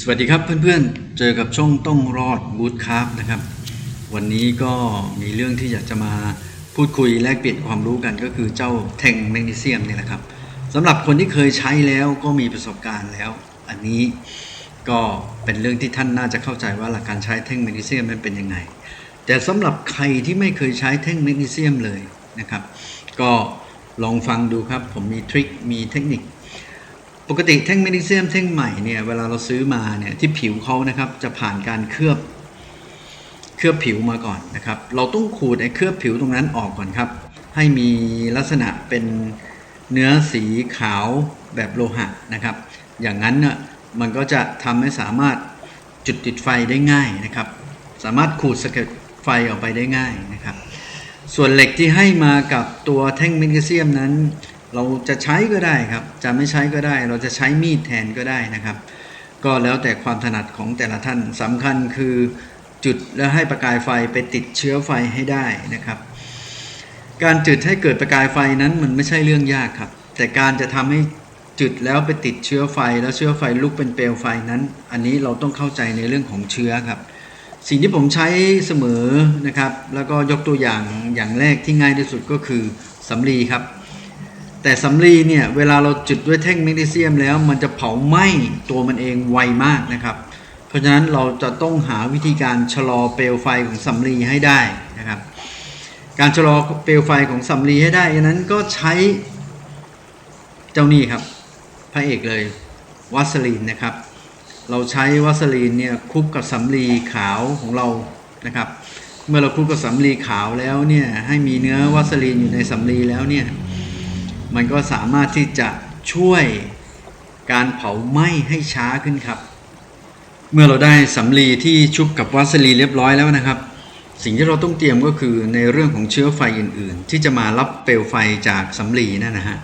สวัสดีครับเพื่อนๆ เจอกับช่องต้องรอดบูธคราฟนะครับ วันนี้ก็มีเรื่องที่อยากจะมาพูดคุยแลกเปลี่ยนความรู้กันก็คือเจ้าแทงแมกนีเซียมนี่แหละครับสำหรับคนที่เคยใช้แล้วก็มีประสบการณ์แล้ว อันนี้ก็เป็นเรื่องที่ท่านน่าจะเข้าใจว่าหลักการใช้แท่งแมกนีเซียมนั้นเป็นยังไง แต่สำหรับใครที่ไม่เคยใช้แท่งแมกนีเซียมเลยนะครับ ก็ลองฟังดูครับผมมีทริคมีเทคนิค ปกติแท่งแมกนีเซียมแท่งใหม่เนี่ยเวลาเราซื้อมาเนี่ยที่ผิวเขานะครับจะผ่านการเคลือบเคลือบผิวมาก่อนนะครับ เราต้องขูดไอ้เคลือบผิวตรงนั้นออกก่อนครับ ให้มีลักษณะเป็นเนื้อสีขาวแบบโลหะนะครับ อย่างนั้นน่ะมันก็จะทำให้สามารถจุดติดไฟได้ง่ายนะครับ สามารถขูดสะเก็ดไฟออกไปได้ง่ายนะครับ ส่วนเหล็กที่ให้มากับตัวแท่งแมกนีเซียมนั้น เราจะใช้ก็ได้ครับ จะไม่ใช้ก็ได้ เราจะใช้มีดแทนก็ได้นะครับ ก็แล้วแต่ความถนัดของแต่ละท่านสำคัญคือจุดแล้วให้ประกายไฟไปติดเชื้อไฟให้ได้นะครับ การจุดให้เกิดประกายไฟนั้นมันไม่ใช่เรื่องยากครับ แต่การจะทำให้จุดแล้วไปติดเชื้อไฟแล้วเชื้อไฟลุกเป็นเปลวไฟนั้น อันนี้เราต้องเข้าใจในเรื่องของเชื้อครับ สิ่งที่ผมใช้เสมอนะครับ แล้วก็ยกตัวอย่างอย่างแรกที่ง่ายที่สุดก็คือสำลีครับ แต่สำลีเนี่ยเวลาเราจุดด้วยแท่งแมกนีเซียมแล้วมันจะเผาไหม้ตัวมันเองไวมากนะครับ เพราะฉะนั้นเราจะต้องหาวิธีการชะลอเปลวไฟของสำลีให้ได้นะครับ การชะลอเปลวไฟของสำลีให้ได้นั้นก็ใช้เจ้านี่ครับพระเอกเลยวัสลีนนะครับ เราใช้วัสลีนเนี่ยคลุกกับสำลีขาวของเรานะครับ เมื่อเราคลุกกับสำลีขาวแล้วเนี่ยให้มีเนื้อวัสลีนอยู่ในสำลีแล้วเนี่ย มันก็สามารถที่จะช่วยการเผาไหม้ให้ช้าขึ้นครับ เมื่อเราได้สำลีที่ชุบกับวัสลีเรียบร้อยแล้วนะครับ สิ่งที่เราต้องเตรียมก็คือในเรื่องของเชื้อไฟอื่น ๆ ที่จะมารับเปลวไฟจากสำลีนั่นนะฮะ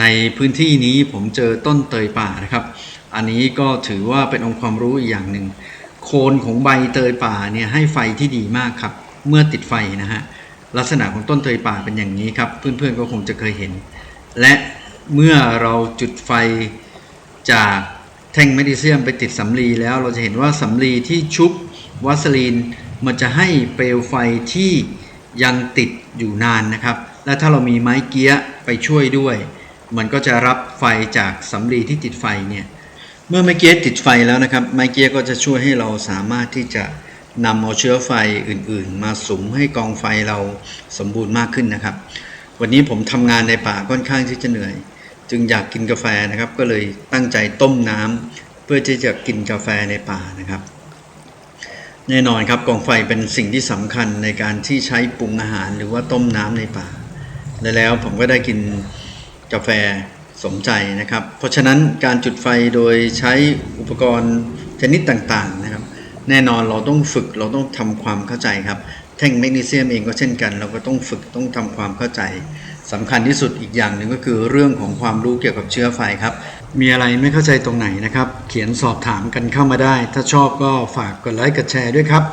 ในพื้นที่นี้ผมเจอต้นเตยป่านะครับ อันนี้ก็ถือว่าเป็นองค์ความรู้อีกอย่างหนึ่งโคนของใบเตยป่าเนี่ยให้ไฟที่ดีมากครับ เมื่อติดไฟนะฮะลักษณะของต้นเตยป่าเป็นอย่างนี้ครับ เพื่อนๆก็คงจะเคยเห็น และเมื่อเราจุดไฟจากแท่งแมกนีเซียมไปติดสำลีแล้วเราจะเห็นว่าสำลีที่ชุบวัสลีนมันจะให้เปลวไฟที่ยังติดอยู่นานนะครับ และถ้าเรามีไม้เกี้ยไปช่วยด้วย มันก็จะรับไฟจากสำลีที่ติดไฟเนี่ยเมื่อไม้เกี้ยติดไฟแล้วนะครับ ไม้เกี้ยก็จะช่วยให้เราสามารถที่จะนำเอาเชื้อไฟอื่นๆ มาสุมให้กองไฟเราสมบูรณ์มากขึ้นนะครับ วันนี้ผมทำงานในป่าค่อนข้างที่จะเหนื่อย จึงอยากกินกาแฟนะครับ ก็เลยตั้งใจต้มน้ำเพื่อที่จะกินกาแฟในป่านะครับ แน่นอนครับกองไฟเป็นสิ่งที่สำคัญในการที่ใช้ปรุงอาหารหรือว่าต้มน้ำในป่าและแล้วผมก็ได้กินกาแฟสมใจนะครับ เพราะฉะนั้นการจุดไฟโดยใช้อุปกรณ์ชนิดต่างๆนะครับ แน่นอนเราต้องฝึกเราต้องทำความเข้าใจครับ แท่งแมกนีเซียมเองก็เช่นกัน เราก็ต้องฝึกต้องทำความเข้าใจสำคัญที่สุดอีกอย่างหนึ่งก็คือเรื่องของความรู้เกี่ยวกับเชื้อไฟครับ มีอะไรไม่เข้าใจตรงไหนนะครับ เขียนสอบถามกันเข้ามาได้ ถ้าชอบก็ฝากกดไลค์กดแชร์ด้วยครับ